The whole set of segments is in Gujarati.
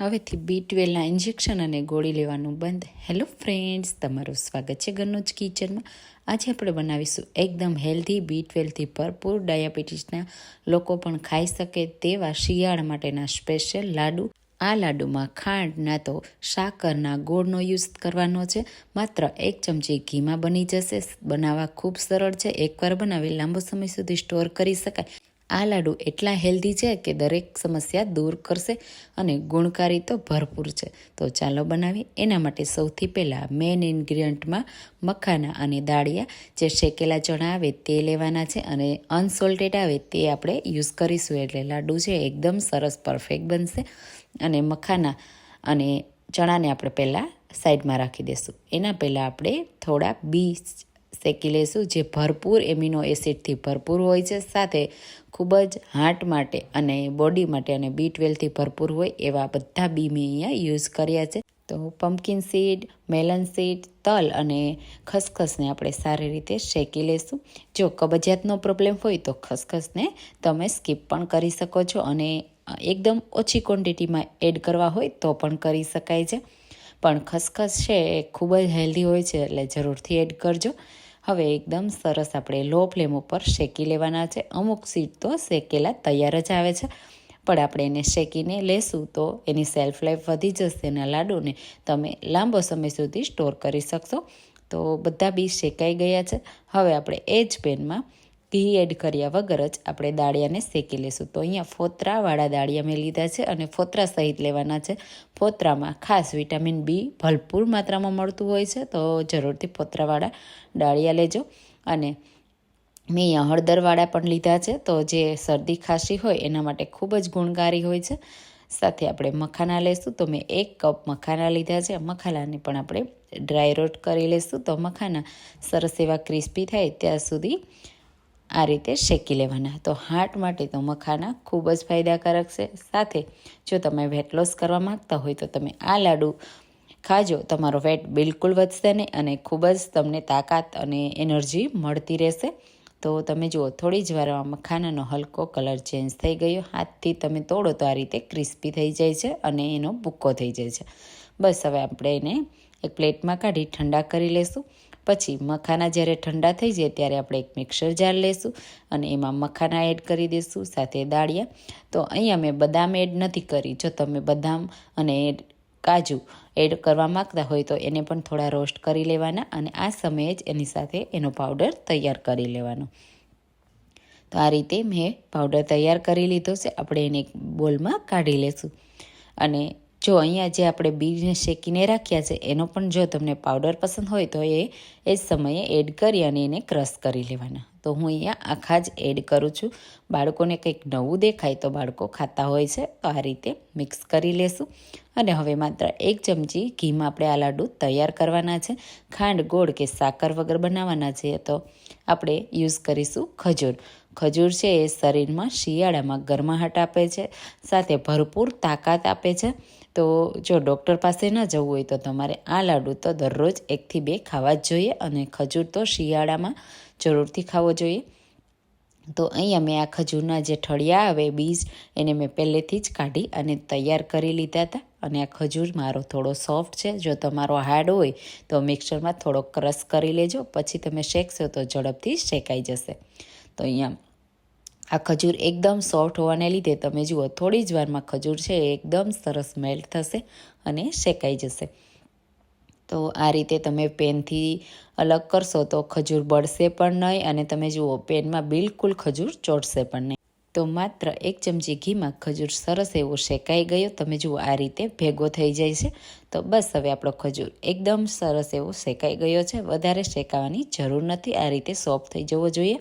હવેથી બી ટ્વેલ્વના ઇન્જેક્શન અને ગોળી લેવાનું બંધ. હેલો ફ્રેન્ડ્સ તમારું સ્વાગત છે ઘરનું જ કિચનમાં. આજે આપણે બનાવીશું એકદમ હેલ્ધી બી ટ્વેલ્વથી ભરપૂર ડાયાબિટીસના લોકો પણ ખાઈ શકે તેવા શિયાળ માટેના સ્પેશિયલ લાડુ. આ લાડુમાં ખાંડ ના તો સાકરના ગોળનો યુઝ કરવાનો છે. માત્ર એક ચમચી ઘીમાં બની જશે. બનાવવા ખૂબ સરળ છે. એકવાર બનાવી લાંબો સમય સુધી સ્ટોર કરી શકાય. આ લાડુ એટલા હેલ્ધી છે કે દરેક સમસ્યા દૂર કરશે અને ગુણકારી તો ભરપૂર છે. તો ચાલો બનાવીએ. એના માટે સૌથી પહેલાં મેઇન ઇન્ગ્રીડિયન્ટમાં મખાના અને દાળિયા જે શેકેલા ચણા આવે તે લેવાના છે અને અનસોલ્ટેડ આવે તે આપણે યુઝ કરીશું. એટલે લાડુ છે એકદમ સરસ પરફેક્ટ બનશે અને મખાના અને ચણાને આપણે પહેલાં સાઈડમાં રાખી દઈશું એના પહેલાં આપણે થોડા બી શેકી લઈશું જે ભરપૂર એમિનો એસિડથી ભરપૂર હોય છે, સાથે ખૂબ જ હાર્ટ માટે અને બોડી માટે અને બી ટ્વેલ્વથી ભરપૂર હોય એવા બધા બી મેં અહીંયા યુઝ કર્યા છે. તો પમ્પકિન સીડ મેલન સીડ તલ અને ખસખસને આપણે સારી રીતે શેકી લઈશું જો કબજિયાતનો પ્રોબ્લેમ હોય તો ખસખસને તમે સ્કીપ પણ કરી શકો છો અને એકદમ ઓછી ક્વોન્ટિટીમાં એડ કરવા હોય તો પણ કરી શકાય છે. પણ ખસખસ છે એ ખૂબ જ હેલ્ધી હોય છે એટલે જરૂરથી એડ કરજો. હવે એકદમ સરસ આપણે લો ફ્લેમ ઉપર શેકી લેવાના છે. અમુક સીટ તો શેકેલા તૈયાર જ આવે છે. પણ આપણે એને શેકીને લેશું તો એની સેલ્ફ લાઈફ વધી જશે અને લાડુને તમે લાંબો સમય સુધી સ્ટોર કરી શકશો. તો બધા બી શેકાઈ ગયા છે. હવે આપણે એ જ પેનમાં ઘી એડ કર્યા વગર જ આપણે દાળિયાને શેકી લઈશું તો અહીંયા ફોતરાવાળા દાળિયા મેં લીધા છે અને ફોતરા સહિત લેવાના છે. ફોતરામાં ખાસ વિટામિન બી ભરપૂર માત્રામાં મળતું હોય છે, તો જરૂરથી ફોતરાવાળા દાળિયા લેજો. અને મેં અહીંયા હળદરવાળા પણ લીધા છે, તો જે શરદી ખાંસી હોય એના માટે ખૂબ જ ગુણકારી હોય છે. સાથે આપણે મખાના લઈશું તો મેં એક કપ મખાના લીધા છે. મખાનાને પણ આપણે ડ્રાય રોટ કરી લઈશું તો મખાના સરસ એવા ક્રિસ્પી થાય ત્યાં સુધી આ રીતે શેકી લેવાના. તો હાર્ટ માટે તો મખાના ખૂબ જ ફાયદાકારક છે. સાથે જો તમે વેટ લોસ કરવા માગતા હોય તો તમે આ લાડુ ખાજો. તમારો વેટ બિલકુલ વધશે નહીં અને ખૂબ જ તમને તાકાત અને એનર્જી મળતી રહેશે. તો તમે જુઓ, થોડી જ વારમાં મખાનાનો હલકો કલર ચેન્જ થઈ ગયો. હાથથી તમે તોડો તો આ રીતે ક્રિસ્પી થઈ જાય છે અને એનો ભૂક્કો થઈ જાય છે. બસ હવે આપણે એને એક પ્લેટમાં કાઢી ઠંડા કરી લેશું. પછી મખાના જ્યારે ઠંડા થઈ જાય ત્યારે આપણે એક મિક્સર જાર લેશું અને એમાં મખાના એડ કરી દઈશું સાથે દાળિયા. તો અહીંયા મેં બદામ એડ નથી કરી. જો તમે બદામ અને કાજુ એડ કરવા માગતા હોય તો એને પણ થોડા રોસ્ટ કરી લેવાના અને આ સમયે જ એની સાથે એનો પાવડર તૈયાર કરી લેવાનો. તો આ રીતે મેં પાવડર તૈયાર કરી લીધો છે. આપણે એને એક બોલમાં કાઢી લેશું અને જો અહીંયા જે આપણે બીજને શેકીને રાખ્યા છે, એનો પણ જો તમને પાવડર પસંદ હોય તો એ એ સમયે એડ કરી અને એને ક્રશ કરી લેવાના. તો હું અહીંયા આખા જ એડ કરું છું. બાળકોને કંઈક નવું દેખાય તો બાળકો ખાતા હોય છે, તો આ રીતે મિક્સ કરી લેશું. અને હવે માત્ર એક ચમચી ઘીમાં આપણે આ લાડુ તૈયાર કરવાના છે. ખાંડ, ગોળ કે સાકર વગર બનાવવાના છે, તો આપણે યુઝ કરીશું ખજૂર. ખજૂર છે એ શરીરમાં શિયાળામાં ગરમાહટ આપે છે, સાથે ભરપૂર તાકાત આપે છે. તો જો ડૉક્ટર પાસે ન જવું હોય તો તમારે આ લાડુ તો દરરોજ એકથી બે ખાવા જ જોઈએ અને ખજૂર તો શિયાળામાં જરૂરથી ખાવો જોઈએ. તો અહીંયા મેં આ ખજૂરના જે ઠળિયા આવે, બીજ, એને મેં પહેલેથી જ કાઢી અને તૈયાર કરી લીધા હતા. અને આ ખજૂર મારો થોડો સોફ્ટ છે. જો તમારો હાર્ડ હોય તો મિક્સરમાં થોડો ક્રશ કરી લેજો, પછી તમે શેકશો તો ઝડપથી શેકાઈ જશે. તો અહીંયા આ ખજૂર એકદમ સોફ્ટ હોવાને લીધે તમે જુઓ, થોડી જ વારમાં ખજૂર છે એ એકદમ સરસ મેલ્ટ થશે અને શેકાઈ જશે. તો આ રીતે તમે પેનથી અલગ કરશો તો ખજૂર બળશે પણ નહીં અને તમે જુઓ, પેનમાં બિલકુલ ખજૂર ચોટશે પણ નહીં. તો માત્ર એક ચમચી ઘીમાં ખજૂર સરસ એવો શેકાઈ ગયો, તમે જુઓ આ રીતે ભેગો થઈ જાય છે. તો બસ હવે આપણો ખજૂર એકદમ સરસ એવો શેકાઈ ગયો છે, વધારે શેકાવાની જરૂર નથી, આ રીતે સોફ્ટ થઈ જવો જોઈએ.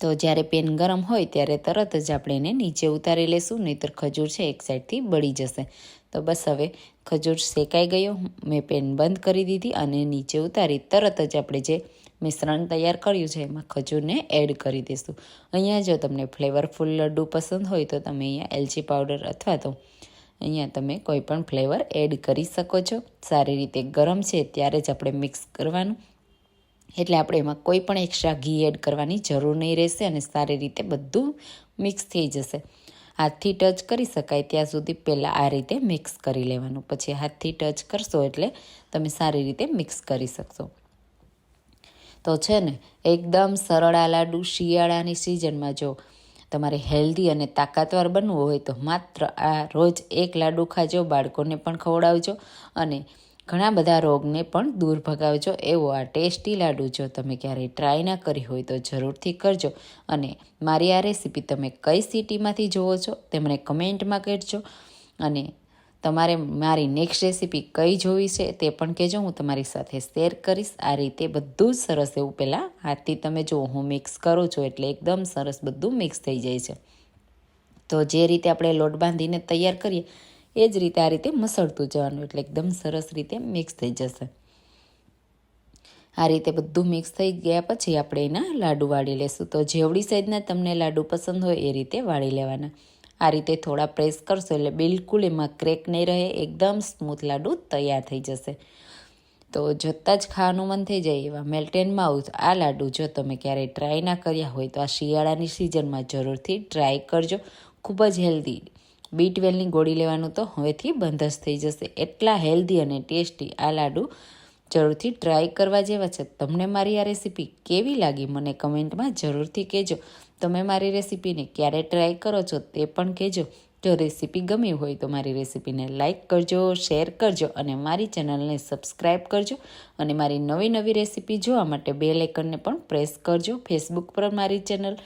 તો જ્યારે પેન ગરમ હોય ત્યારે તરત જ આપણે એને નીચે ઉતારી લેશું, નહીંતર ખજૂર છે એક સાઈડથી બળી જશે. તો બસ હવે ખજૂર શેકાઈ ગયો, મેં પેન બંધ કરી દીધી અને નીચે ઉતારી તરત જ આપણે જે મિશ્રણ તૈયાર કર્યું છે એમાં ખજૂરને એડ કરી દઈશું અહીંયા જો તમને ફ્લેવરફુલ લડ્ડુ પસંદ હોય તો તમે અહીંયા એલચી પાવડર અથવા તો અહીંયા તમે કોઈ પણ ફ્લેવર એડ કરી શકો છો. સારી રીતે ગરમ છે ત્યારે જ આપણે મિક્સ કરવાનું. એટલે આપણે એમાં કોઈ પણ એક્સ્ટ્રા ઘી એડ કરવાની જરૂર નહીં રહેશે અને સારી રીતે બધું મિક્સ થઈ જશે. હાથથી ટચ કરી શકાય ત્યાં સુધી પહેલાં આ રીતે મિક્સ કરી લેવાનું. પછી હાથથી ટચ કરશો એટલે તમે સારી રીતે મિક્સ કરી શકશો. તો છે ને, એકદમ સરળ આ લાડુ શિયાળાની સિઝનમાં જો તમારે હેલ્ધી અને તાકાતવાર બનવું હોય તો માત્ર આ રોજ એક લાડુ ખાજો, બાળકોને પણ ખવડાવજો અને ઘણા બધા રોગને પણ દૂર ભગાવજો. એવો આ ટેસ્ટી લાડુ જો તમે ક્યારેય ટ્રાય ના કરી હોય તો જરૂરથી કરજો. અને મારી આ રેસીપી તમે કઈ સિટીમાંથી જુઓ છો તે મને કમેન્ટમાં કહેજો. અને તમારે મારી નેક્સ્ટ રેસીપી કઈ જોવી છે તે પણ કહેજો. હું તમારી સાથે શેર કરીશ. આ રીતે બધું જ સરસ એવું પહેલાં હાથથી તમે જુઓ. હું મિક્સ કરું છું એટલે એકદમ સરસ બધું મિક્સ થઈ જાય છે. તો જે રીતે આપણે લોટ બાંધીને તૈયાર કરીએ એ જ રીતે આ રીતે મસળતું જવાનું એટલે એકદમ સરસ રીતે મિક્સ થઈ જશે. આ રીતે બધું મિક્સ થઈ ગયા પછી આપણે એના લાડુ વાળી લેશું. તો જેવડી સાઈઝના તમને લાડુ પસંદ હોય એ રીતે વાળી લેવાના. આ રીતે થોડા પ્રેસ કરશો એટલે બિલકુલ એમાં ક્રેક નહીં રહે, એકદમ સ્મૂથ લાડુ તૈયાર થઈ જશે. તો જોતાં જ ખાવાનું મન થઈ જાય એવા મેલ્ટ એન્ડ માઉથ આ લાડુ જો તમે ક્યારેય ટ્રાય ના કર્યા હોય તો આ શિયાળાની સિઝનમાં જરૂરથી ટ્રાય કરજો. ખૂબ જ હેલ્ધી બી ટ્વેલ્વની ગોળી લેવાનું તો હવેથી બંધ જ થઈ જશે. એટલા હેલ્ધી અને ટેસ્ટી આ લાડુ જરૂરથી ટ્રાય કરવા જેવા છે. તમને મારી આ રેસીપી કેવી લાગી મને કમેન્ટમાં જરૂરથી કહેજો. તમે મારી રેસીપીને ક્યારે ટ્રાય કરો છો તે પણ કહેજો. જો રેસીપી ગમી હોય તો મારી રેસીપીને લાઇક કરજો શેર કરજો અને મારી ચેનલને સબસ્ક્રાઈબ કરજો અને મારી નવી નવી રેસીપી જોવા માટે બે લેકનને પણ પ્રેસ કરજો. ફેસબુક પર મારી ચેનલ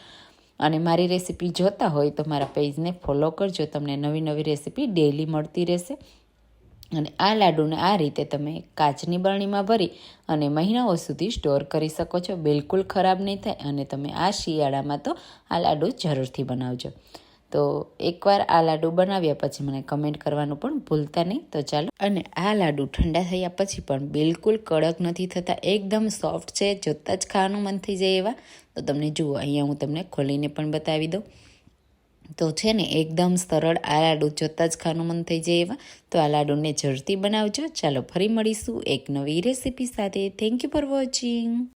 અને મારી રેસીપી જોતા હોય તો મારા પેજને ફોલો કરજો. તમને નવી નવી રેસીપી ડેઈલી મળતી રહેશે. અને આ લાડુને આ રીતે તમે કાચની બરણીમાં ભરી અને મહિનાઓ સુધી સ્ટોર કરી શકો છો. બિલકુલ ખરાબ નહીં થાય અને તમે આ શિયાળામાં તો આ લાડુ જરૂરથી બનાવજો. તો એકવાર આ લાડુ બનાવ્યા પછી મને કમેન્ટ કરવાનું પણ ભૂલતા નહીં. તો ચાલો. અને આ લાડુ ઠંડા થયા પછી પણ બિલકુલ કડક નથી થતા. એકદમ સોફ્ટ છે, જોતાં જ ખાવાનું મન થઈ જાય એવા. તો તમને જુઓ, અહીંયા હું તમને ખોલીને પણ બતાવી દઉં. તો છે ને, એકદમ સરળ આ લાડુ જોતાં જ ખાવાનું મન થઈ જાય એવા. તો આ લાડુને ઝડપથી બનાવજો. ચાલો ફરી મળીશું એક નવી રેસીપી સાથે. Thank you for watching